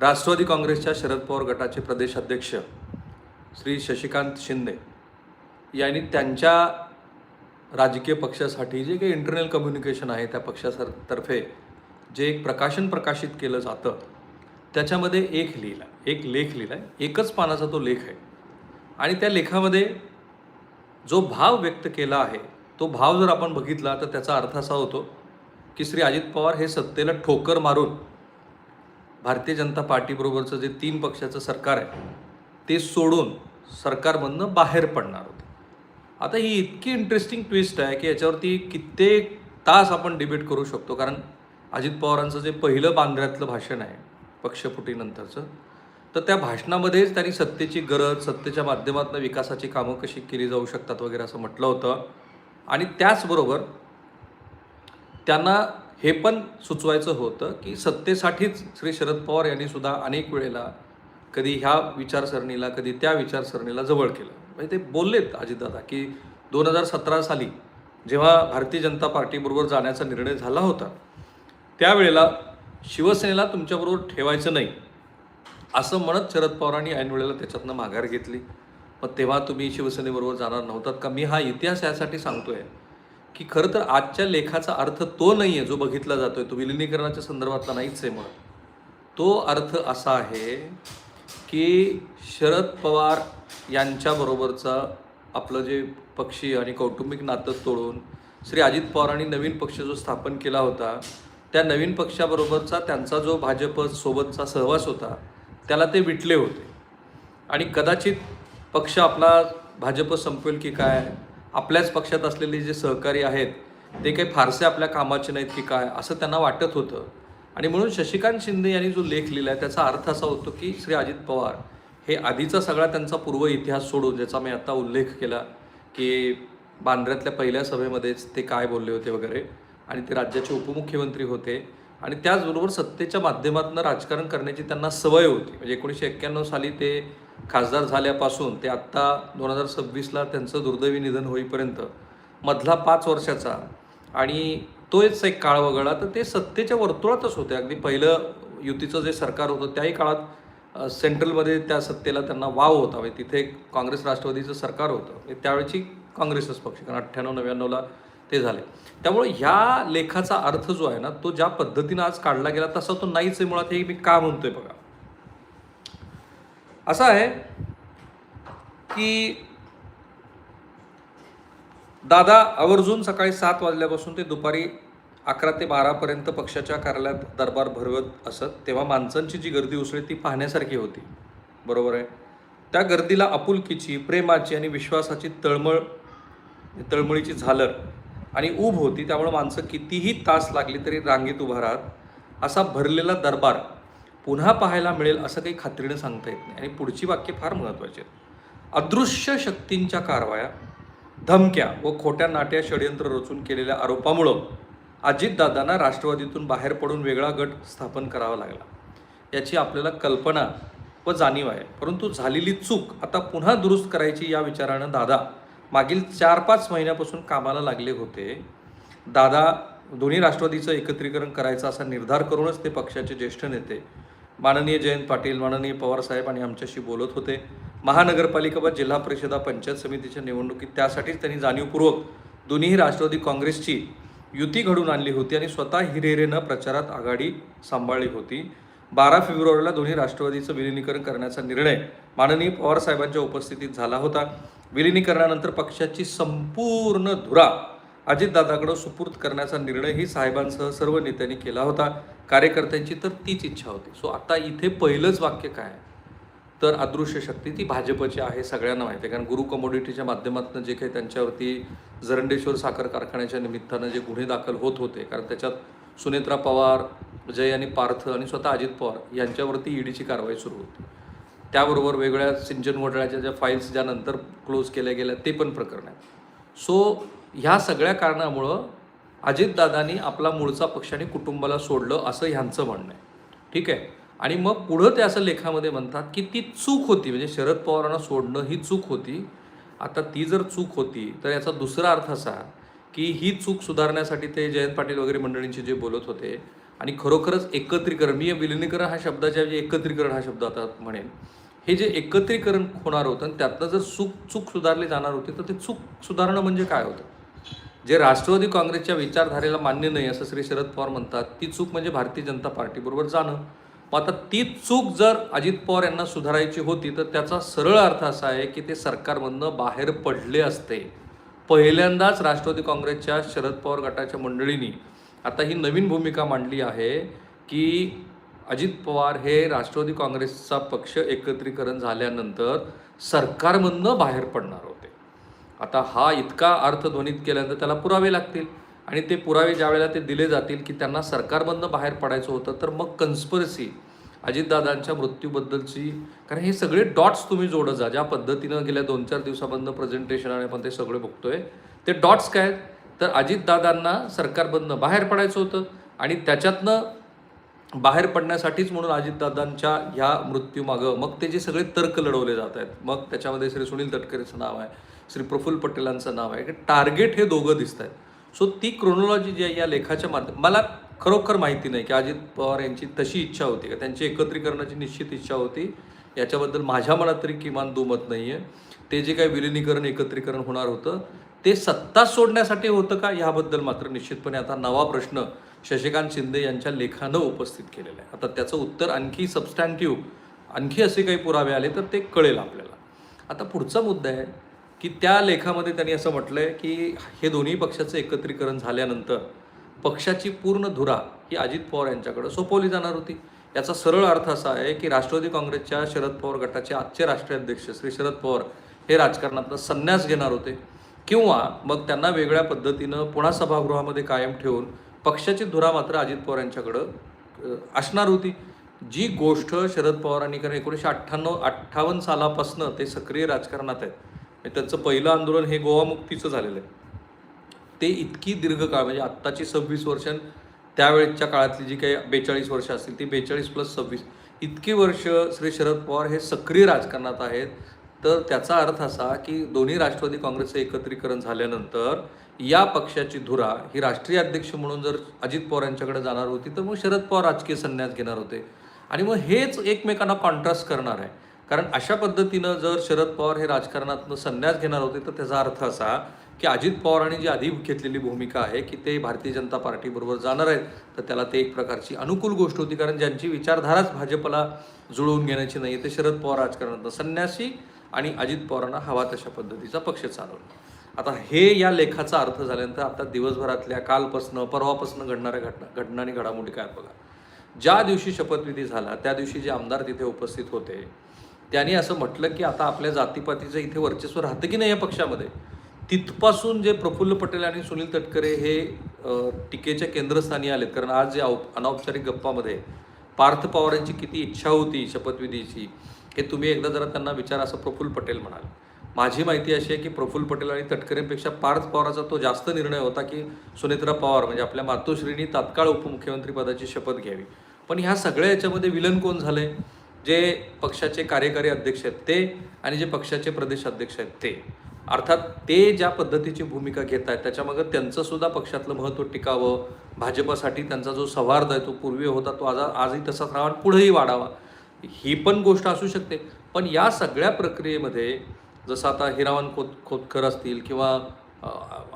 राष्ट्रवादी काँग्रेसच्या शरद पवार गटाचे प्रदेश अध्यक्ष श्री शशिकांत शिंदे यांनी त्यांच्या राजकीय पक्षासाठी जे काही इंटरनल कम्युनिकेशन आहे त्या पक्षातर्फे जे एक प्रकाशन प्रकाशित केलं जातं त्याच्यामध्ये एक लिहिला एक लेख लिहिला आहे एकच पानाचा तो लेख आहे. आणि त्या लेखामध्ये जो भाव व्यक्त केला आहे तो भाव जर आपण बघितला तर त्याचा अर्थ असा होतो की श्री अजित पवार हे सत्तेला ठोकर मारून भारतीय जनता पार्टीबरोबरचं जे तीन पक्षाचं सरकार आहे ते सोडून सरकारमधनं बाहेर पडणार होते. आता ही इतकी इंटरेस्टिंग ट्विस्ट आहे की याच्यावरती कित्येक तास आपण डिबेट करू शकतो. कारण अजित पवारांचं जे पहिलं बांद्र्यातलं भाषण आहे पक्षफुटीनंतरचं तर त्या भाषणामध्येच त्यांनी सत्तेची गरज सत्तेच्या माध्यमातून विकासाची कामं कशी केली जाऊ शकतात वगैरे असं म्हटलं होतं. आणि त्याचबरोबर त्यांना हे पण सुचवायचं होतं की सत्तेसाठीच श्री शरद पवार यांनी सुद्धा अनेक वेळेला कधी ह्या विचारसरणीला कधी त्या विचारसरणीला जवळ केलं. म्हणजे ते बोललेत अजितदादा की दोन हजार सतरा साली जेव्हा भारतीय जनता पार्टीबरोबर जाण्याचा निर्णय झाला होता त्यावेळेला शिवसेनेला तुमच्याबरोबर ठेवायचं नाही असं म्हणत शरद पवारांनी ऐन वेळेला त्याच्यातनं माघार घेतली. मग तेव्हा तुम्ही शिवसेनेबरोबर जाणार नव्हतात का? मी हा इतिहास यासाठी सांगतोय. की खरं तर आजच्या लेखाचा अर्थ तो नाही आहे जो बघितला जातोय तो विलिनीकरणाच्या संदर्भातला नाहीच आहे म्हणून. तो अर्थ असा आहे की शरद पवार यांच्याबरोबरचा आपलं जे पक्षी आणि कौटुंबिक नातं तोडून श्री अजित पवारांनी नवीन पक्ष जो स्थापन केला होता त्या नवीन पक्षाबरोबरचा त्यांचा जो भाजप सोबतचा सहवास होता त्याला ते विटले होते. आणि कदाचित पक्ष आपला भाजप संपवेल की काय? आपल्याच पक्षात असलेले जे सहकारी आहेत ते काही फारसे आपल्या कामाचे नाहीत की काय असं त्यांना वाटत होतं. आणि म्हणून शशिकांत शिंदे यांनी जो लेख लिहिला आहे त्याचा अर्थ असा होतो की श्री अजित पवार हे आधीचा सगळा त्यांचा पूर्व इतिहास सोडून ज्याचा मी आता उल्लेख केला की बांद्र्यातल्या पहिल्या सभेमध्येच ते काय बोलले होते वगैरे आणि ते राज्याचे उपमुख्यमंत्री होते. आणि त्याचबरोबर सत्तेच्या माध्यमातून राजकारण करण्याची त्यांना सवय होती. म्हणजे एकोणीसशे एक्क्याण्णव साली ते खासदार झाल्यापासून ते आत्ता दोन हजार सव्वीसला त्यांचं दुर्दैवी निधन होईपर्यंत मधला पाच वर्षाचा. आणि तोच एक काळ वगळला तर ते सत्तेच्या वर्तुळातच होते. अगदी पहिलं युतीचं जे सरकार होतं त्याही काळात सेंट्रलमध्ये त्या सत्तेला त्यांना वाव होता. म्हणजे तिथे काँग्रेस राष्ट्रवादीचं सरकार होतं. त्यावेळेची त्यावेळची काँग्रेसच पक्ष कारण अठ्ठ्याण्णव नव्याण्णवला ते झाले. त्यामुळे ह्या लेखाचा अर्थ जो आहे ना तो ज्या पद्धतीनं आज काढला गेला तसा तो नाहीच आहे. मुळात हे मी का म्हणतोय बघा? असं आहे की दादा आवर्जून सकाळी सात वाजल्यापासून ते दुपारी अकरा ते बारापर्यंत पक्षाच्या कार्यालयात दरबार भरवत असत तेव्हा माणसांची जी गर्दी उसळी ती पाहण्यासारखी होती. बरोबर आहे? त्या गर्दीला आपुलकीची प्रेमाची आणि विश्वासाची तळमळ तळमळीची झालर आणि ऊब होती. त्यामुळे माणसं कितीही तास लागली तरी रांगेत उभा राहत असा भरलेला दरबार पुन्हा पाहायला मिळेल असं काही खात्रीनं सांगता येत नाही. आणि पुढची वाक्य फार महत्त्वाची आहेत अदृश्य शक्तींच्या कारवाया धमक्या व खोट्या नाट्या षडयंत्र रचून केलेल्या आरोपामुळं अजितदादांना राष्ट्रवादीतून बाहेर पडून वेगळा गट स्थापन करावा लागला. याची आपल्याला कल्पना व जाणीव आहे. परंतु झालेली चूक आता पुन्हा दुरुस्त करायची या विचारानं दादा मागील चार पाच महिन्यापासून कामाला लागले होते. दादा दोन्ही राष्ट्रवादीचं एकत्रीकरण करायचं असा निर्धार करूनच ते पक्षाचे ज्येष्ठ नेते माननीय जयंत पाटील माननीय पवारसाहेब आणि आमच्याशी बोलत होते. महानगरपालिका व जिल्हा परिषदा पंचायत समितीच्या निवडणुकीत त्यासाठीच त्यांनी जाणीवपूर्वक दोन्ही राष्ट्रवादी काँग्रेसची युती घडून आणली होती आणि स्वतः हिरेरेनं प्रचारात आघाडी सांभाळली होती. बारा फेब्रुवारीला दोन्ही राष्ट्रवादीचं विलिनीकरण करण्याचा निर्णय माननीय पवारसाहेबांच्या उपस्थितीत झाला होता. विलिनीकरणानंतर पक्षाची संपूर्ण धुरा अजितदादाकडं सुपूर्द करण्याचा निर्णयही साहेबांसह सर्व नेत्यांनी केला होता. कार्यकर्त्यांची तर तीच इच्छा होती. सो आता इथे पहिलंच वाक्य काय? तर अदृश्य शक्ती ती भाजपची आहे सगळ्यांना माहिती आहे. कारण गुरु कमोडिटीच्या माध्यमातून जे काही त्यांच्यावरती जरंडेश्वर साखर कारखान्याच्या निमित्तानं जे गुन्हे दाखल होत होते कारण त्याच्यात सुनेत्रा पवार जय आणि पार्थ आणि स्वतः अजित पवार यांच्यावरती ईडीची कारवाई सुरू होती. त्याबरोबर वेगवेगळ्या सिंचन घोटाळ्याच्या ज्या फाईल्स ज्या नंतर क्लोज केल्या गेल्या ते पण प्रकरण आहे सो ह्या सगळ्या कारणामुळं अजितदादांनी आपला मूळचा पक्ष आणि कुटुंबाला सोडलं असं ह्यांचं म्हणणं आहे. ठीक आहे? आणि मग पुढं ते असं लेखामध्ये म्हणतात की ती चूक होती म्हणजे शरद पवारांना सोडणं ही चूक होती. आता ती जर चूक होती तर याचा दुसरा अर्थ असा की ही चूक सुधारण्यासाठी ते जयंत पाटील वगैरे मंडळींचे जे बोलत होते आणि खरोखरच एकत्रीकरण मी विलिनीकरण हा शब्दाच्या एकत्रीकरण हा शब्द आता म्हणेन. हे जे एकत्रीकरण होणार होतं आणि त्यातनं जर चूक चूक सुधारली जाणार होती तर ते चूक सुधारणं म्हणजे काय होतं? जे राष्ट्रवादी काँग्रेसच्या विचारधारेला मान्य नाही असं श्री शरद पवार म्हणतात ती चूक म्हणजे भारतीय जनता पार्टीबरोबर जाणं. मग आता ती चूक जर अजित पवार यांना सुधारायची होती तर त्याचा सरळ अर्थ असा आहे की ते सरकारमधनं बाहेर पडले असते. पहिल्यांदाच राष्ट्रवादी काँग्रेसच्या शरद पवार गटाच्या मंडळींनी आता ही नवीन भूमिका मांडली आहे की अजित पवार हे राष्ट्रवादी काँग्रेसचा पक्ष एकत्रीकरण झाल्यानंतर सरकारमधनं बाहेर पडणार होते आता हा इतका अर्थ ध्वनित केल्यानंतर त्याला पुरावे लागतील. आणि ते पुरावे ज्या वेळेला ते दिले जातील की त्यांना सरकारमधनं बाहेर पडायचं होतं तर मग कन्स्परसी अजितदादांच्या मृत्यूबद्दलची कारण हे सगळे डॉट्स तुम्ही जोडत जा. ज्या पद्धतीनं गेल्या दोन चार दिवसामधनं प्रेझेंटेशन आणि आपण ते सगळे बघतोय ते डॉट्स काय आहेत? तर अजितदादांना सरकारमधनं बाहेर पडायचं होतं आणि त्याच्यातनं बाहेर पडण्यासाठीच म्हणून अजितदादांच्या ह्या मृत्यूमागं मग ते जे सगळे तर्क लढवले जात आहेत. मग त्याच्यामध्ये श्री सुनील तटकरेचं नाव आहे. श्री प्रफुल्ल पटेलांचं नाव आहे. टार्गेट हे दोघं दिसत आहेत. सो ती क्रोनॉलॉजी जी आहे या लेखाच्या माध्यम मला खरोखर माहिती नाही की अजित पवार यांची तशी इच्छा होती का? त्यांची एकत्रीकरणाची निश्चित इच्छा होती. याच्याबद्दल माझ्या मनात तरी किमान दुमत नाही आहे ते जे काही विलिनीकरण एकत्रीकरण होणार होतं ते सत्ता सोडण्यासाठी होतं का? ह्याबद्दल मात्र निश्चितपणे आता नवा प्रश्न शशिकांत शिंदे यांच्या लेखानं उपस्थित केलेला आहे. आता त्याचं उत्तर आणखी सबस्टँटिव्ह आणखी असे काही पुरावे आले तर ते कळेल आपल्याला. आता पुढचा मुद्दा आहे. की त्या लेखामध्ये त्यांनी असं म्हटलं आहे की हे दोन्ही पक्षाचं एकत्रीकरण झाल्यानंतर पक्षाची पूर्ण धुरा ही अजित पवार यांच्याकडे सोपवली जाणार होती. याचा सरळ अर्थ असा आहे की राष्ट्रवादी काँग्रेसच्या शरद पवार गटाचे आजचे राष्ट्रीय अध्यक्ष श्री शरद पवार हे राजकारणातनं संन्यास घेणार होते. किंवा मग त्यांना वेगळ्या पद्धतीनं पुन्हा सभागृहामध्ये कायम ठेवून पक्षाची धुरा मात्र अजित पवार यांच्याकडं असणार होती. जी गोष्ट शरद पवारांनी कारण एकोणीसशे अठ्ठ्याण्णव अठ्ठावन्न सालापासनं ते सक्रिय राजकारणात आहेत त्यांचं पहिलं आंदोलन हे गोवामुक्तीचं झालेलं आहे. ते इतकी दीर्घकाळ म्हणजे आत्ताची सव्वीस वर्ष त्यावेळेच्या काळातली जी काही बेचाळीस वर्ष असतील ती बेचाळीस प्लस सव्वीस इतकी वर्ष श्री शरद पवार हे सक्रिय राजकारणात आहेत. तर त्याचा अर्थ असा की दोन्ही राष्ट्रवादी काँग्रेसचं एकत्रीकरण झाल्यानंतर या पक्षाची धुरा ही राष्ट्रीय अध्यक्ष म्हणून जर अजित पवार यांच्याकडे जाणार होती तर मग शरद पवार राजकीय संन्यास घेणार होते. आणि मग हेच एकमेकांना कॉन्ट्रास्ट करणार आहे. कारण अशा पद्धतीनं जर शरद पवार हे राजकारणातनं संन्यास घेणार होते तर त्याचा अर्थ असा की अजित पवारांनी जी आधी घेतलेली भूमिका आहे की ते भारतीय जनता पार्टीबरोबर जाणार आहेत तर त्याला ते एक प्रकारची अनुकूल गोष्ट होती. कारण ज्यांची विचारधाराच भाजपला जुळवून घेण्याची नाही ते शरद पवार राजकारणातनं संन्यासी आणि अजित पवारांना हवा तशा पद्धतीचा पक्ष चालवला. आता हे या लेखाचा अर्थ झाल्यानंतर आता दिवसभरातल्या कालपासनं परवापासनं घडणाऱ्या घटना घटना आणि घडामोडी काय बघा. ज्या दिवशी शपथविधी झाला त्या दिवशी जे आमदार तिथे उपस्थित होते त्यांनी असं म्हटलं की आता आपल्या जातीपातीचं इथे वर्चस्व राहतं की नाही या पक्षामध्ये? तिथपासून जे प्रफुल्ल पटेल आणि सुनील तटकरे हे टीकेच्या केंद्रस्थानी आलेत. कारण आज जे औप अनौपचारिक गप्पामध्ये पार्थ पवारांची किती इच्छा होती शपथविधीची हे तुम्ही एकदा जरा त्यांना विचार असं प्रफुल्ल पटेल म्हणाल. माझी माहिती अशी आहे की प्रफुल्ल पटेल आणि तटकरेंपेक्षा पार्थ पवाराचा तो जास्त निर्णय होता की सुनेत्रा पवार म्हणजे आपल्या मातोश्रींनी तात्काळ उपमुख्यमंत्री पदाची शपथ घ्यावी. पण ह्या सगळ्या याच्यामध्ये विलन कोण झालं आहे जे पक्षाचे कार्यकारी अध्यक्ष आहेत ते आणि जे पक्षाचे प्रदेश अध्यक्ष आहेत ते. अर्थात ते ज्या पद्धतीची भूमिका घेत आहेत त्याच्यामागं त्यांचं सुद्धा पक्षातलं महत्त्व टिकावं. भाजपासाठी त्यांचा जो सौहार्द आहे तो पूर्वी होता तो आज आजही तसाच राहावा आणि पुढेही वाढावा. ही पण गोष्ट असू शकते. पण या सगळ्या प्रक्रियेमध्ये जसं आता हिरावन खोत खोतकर असतील किंवा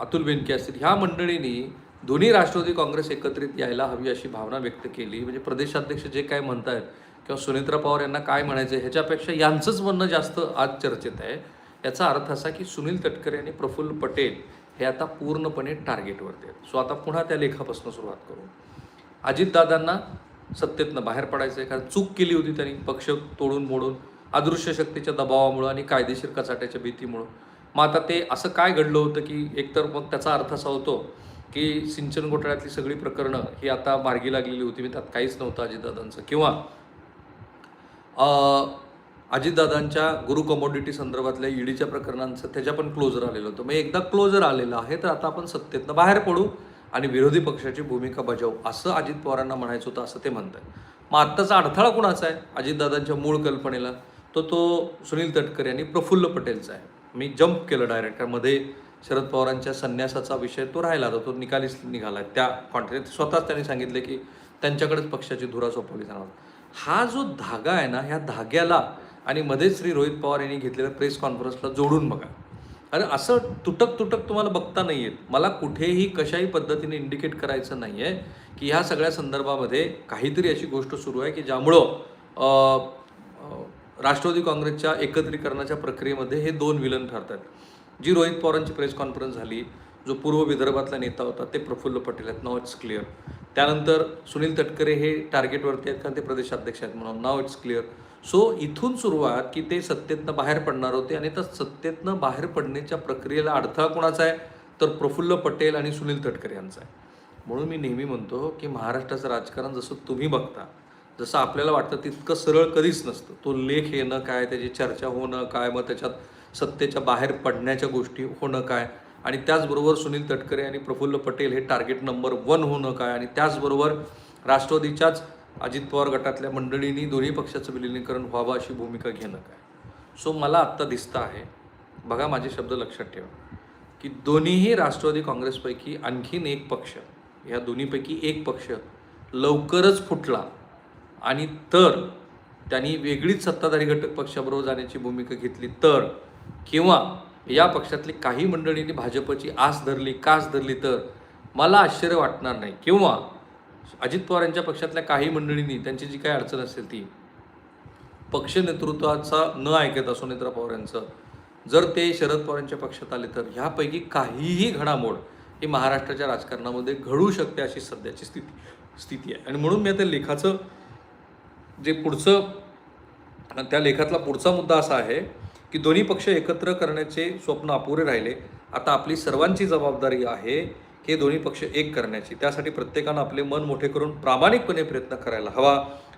अतुल बेनके असतील ह्या मंडळींनी दोन्ही राष्ट्रवादी काँग्रेस एकत्रित यायला हवी अशी भावना व्यक्त केली. म्हणजे प्रदेशाध्यक्ष जे काय म्हणत आहेत किंवा सुनेत्रा पवार यांना काय म्हणायचं ह्याच्यापेक्षा यांचंच म्हणणं जास्त आज चर्चेत आहे. याचा अर्थ असा की सुनील तटकरे आणि प्रफुल्ल पटेल हे आता पूर्णपणे टार्गेटवरती आहेत. सो आता पुन्हा त्या लेखापासून सुरुवात करू. अजितदादांना सत्तेतनं बाहेर पडायचं आहे. कारण चूक केली होती त्यांनी पक्ष तोडून मोडून. अदृश्य शक्तीच्या दबावामुळं आणि कायदेशीर कचाट्याच्या भीतीमुळं. मग आता ते असं काय घडलं होतं की एकतर मग त्याचा अर्थ असा होतो की सिंचन घोटाळ्यातली सगळी प्रकरणं ही आता मार्गी लागलेली होती मी त्यात काहीच नव्हतं अजितदादांचं. किंवा अजितदादांच्या गुरु कमोडिटी संदर्भातल्या ईडीच्या प्रकरणांचं त्याच्या पण क्लोजर आलेलं होतं. मग एकदा क्लोजर आलेलं आहे तर आता आपण सत्तेतनं बाहेर पडू आणि विरोधी पक्षाची भूमिका बजावू असं अजित पवारांना म्हणायचं होतं असं ते म्हणतात मग आत्ताचा अडथळा कुणाचा आहे? अजितदादांच्या मूळ कल्पनेला. तो तो सुनील तटकरे आणि प्रफुल्ल पटेलचा आहे. मी जंप केलं डायरेक्टरमध्ये मध्ये शरद पवारांच्या संन्यासाचा विषय तो राहिला होता तो निकालीच निघाला त्या कॉन्ट्रॅक्ट स्वतःच त्यांनी सांगितले की त्यांच्याकडेच पक्षाची धुरा सोपवली जाणार. हा जो धागा आहे ना ह्या धाग्याला आणि मध्येच श्री रोहित पवार यांनी घेतलेल्या प्रेस कॉन्फरन्सला जोडून बघा. अरे असं तुटक तुटक तुम्हाला बघता नाही येत मला कुठेही कशाही पद्धतीने इंडिकेट करायचं नाही आहे की ह्या सगळ्या संदर्भामध्ये काहीतरी अशी गोष्ट सुरू आहे की ज्यामुळं राष्ट्रवादी काँग्रेसच्या एकत्रीकरणाच्या प्रक्रियेमध्ये हे दोन विलन ठरतात. जी रोहित पवारांची प्रेस कॉन्फरन्स झाली जो पूर्व विदर्भातला नेता होता ते प्रफुल्ल पटेल आहेत. नाव इट्स क्लिअर त्यानंतर सुनील तटकरे हे टार्गेटवरती आहेत कारण ते प्रदेशाध्यक्ष आहेत म्हणून. नाव इट्स क्लिअर सो इथून सुरुवात की ते सत्तेतनं बाहेर पडणार होते आणि त्या सत्तेतनं बाहेर पडण्याच्या प्रक्रियेला अडथळा कोणाचा आहे? तर प्रफुल्ल पटेल आणि सुनील तटकरे यांचा आहे. म्हणून मी नेहमी म्हणतो की महाराष्ट्राचं राजकारण जसं तुम्ही बघता जसं आपल्याला वाटतं तितकं सरळ कधीच नसतं. तो लेख येणं काय त्याची चर्चा होणं काय मग त्याच्यात सत्तेच्या बाहेर पडण्याच्या गोष्टी होणं काय? आणि त्याचबरोबर सुनील तटकरे आणि प्रफुल्ल पटेल हे टार्गेट नंबर वन होणं काय? आणि त्याचबरोबर राष्ट्रवादीच्याच अजित पवार गटातल्या मंडळींनी दोन्ही पक्षाचं विलिनीकरण व्हावं अशी भूमिका घेणं काय? सो मला आत्ता दिसतं आहे बघा माझे शब्द लक्षात ठेवा की दोन्हीही राष्ट्रवादी काँग्रेसपैकी आणखीन एक पक्ष या दोन्हीपैकी एक पक्ष लवकरच फुटला आणि तर त्यांनी वेगळीच सत्ताधारी घटक पक्षाबरोबर जाण्याची भूमिका घेतली तर किंवा या पक्षातली काही मंडळींनी भाजपची आस धरली कास धरली तर मला आश्चर्य वाटणार नाही. किंवा अजित पवार यांच्या पक्षातल्या काही मंडळींनी त्यांची जी काही अडचण असेल ती पक्ष नेतृत्वाचा न ऐकत असो नेत्रा पवार यांचं जर ते शरद पवारांच्या पक्षात आले तर ह्यापैकी काहीही घडामोड ही महाराष्ट्राच्या राजकारणामध्ये घडू शकते अशी सध्याची स्थिती स्थिती आहे. आणि म्हणून मी आता लेखाचं जे पुढचं त्या लेखातला पुढचा मुद्दा असा आहे की दोन्ही पक्ष एकत्र करण्याचे स्वप्न अपुरे राहिले. आता आपली सर्वांची जबाबदारी आहे की हे दोन्ही पक्ष एक करण्याची. त्यासाठी प्रत्येकानं आपले मन मोठे करून प्रामाणिकपणे प्रयत्न करायला हवा.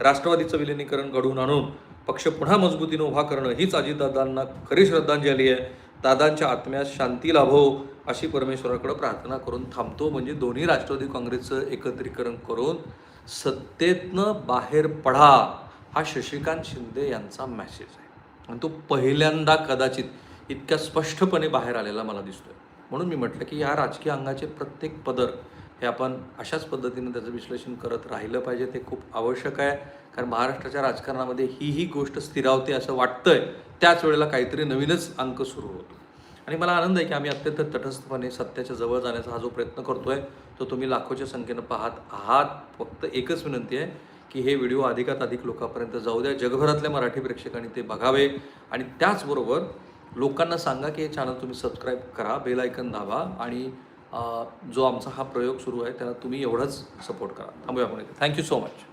राष्ट्रवादीचं विलिनीकरण घडवून आणून पक्ष पुन्हा मजबूतीनं उभा करणं हीच अजितदादांना खरी श्रद्धांजली आहे. दादांच्या आत्म्यास शांती लाभो अशी परमेश्वराकडे प्रार्थना करून थांबतो. म्हणजे दोन्ही राष्ट्रवादी काँग्रेसचं एकत्रीकरण करून सत्तेतनं बाहेर पडा हा शशिकांत शिंदे यांचा मॅसेज आहे. आणि तो पहिल्यांदा कदाचित इतक्या स्पष्टपणे बाहेर आलेला मला दिसतोय. म्हणून मी म्हटलं की या राजकीय अंगाचे प्रत्येक पदर हे आपण अशाच पद्धतीने त्याचं विश्लेषण करत राहिलं पाहिजे ते खूप आवश्यक आहे. कारण महाराष्ट्राच्या राजकारणामध्ये ही ही गोष्ट स्थिरावते असं वाटतंय त्याच वेळेला काहीतरी नवीनच अंक सुरू होतो. आणि मला आनंद आहे की आम्ही अत्यंत तटस्थपणे सत्याच्या जवळ जाण्याचा हा जो प्रयत्न करतोय तो तुम्ही लाखोच्या संख्येनं पाहत आहात. फक्त एकच विनंती आहे की हे व्हिडिओ अधिकात अधिक लोकांपर्यंत जाऊ द्या. जगभरातल्या मराठी प्रेक्षकांनी ते बघावे. आणि त्याचबरोबर लोकांना सांगा की हे चॅनल तुम्ही सबस्क्राईब करा बेल ऐकन दाबा आणि जो आमचा हा प्रयोग सुरू आहे त्याला तुम्ही एवढंच सपोर्ट करा. थांबूया आपण थँक्यू सो मच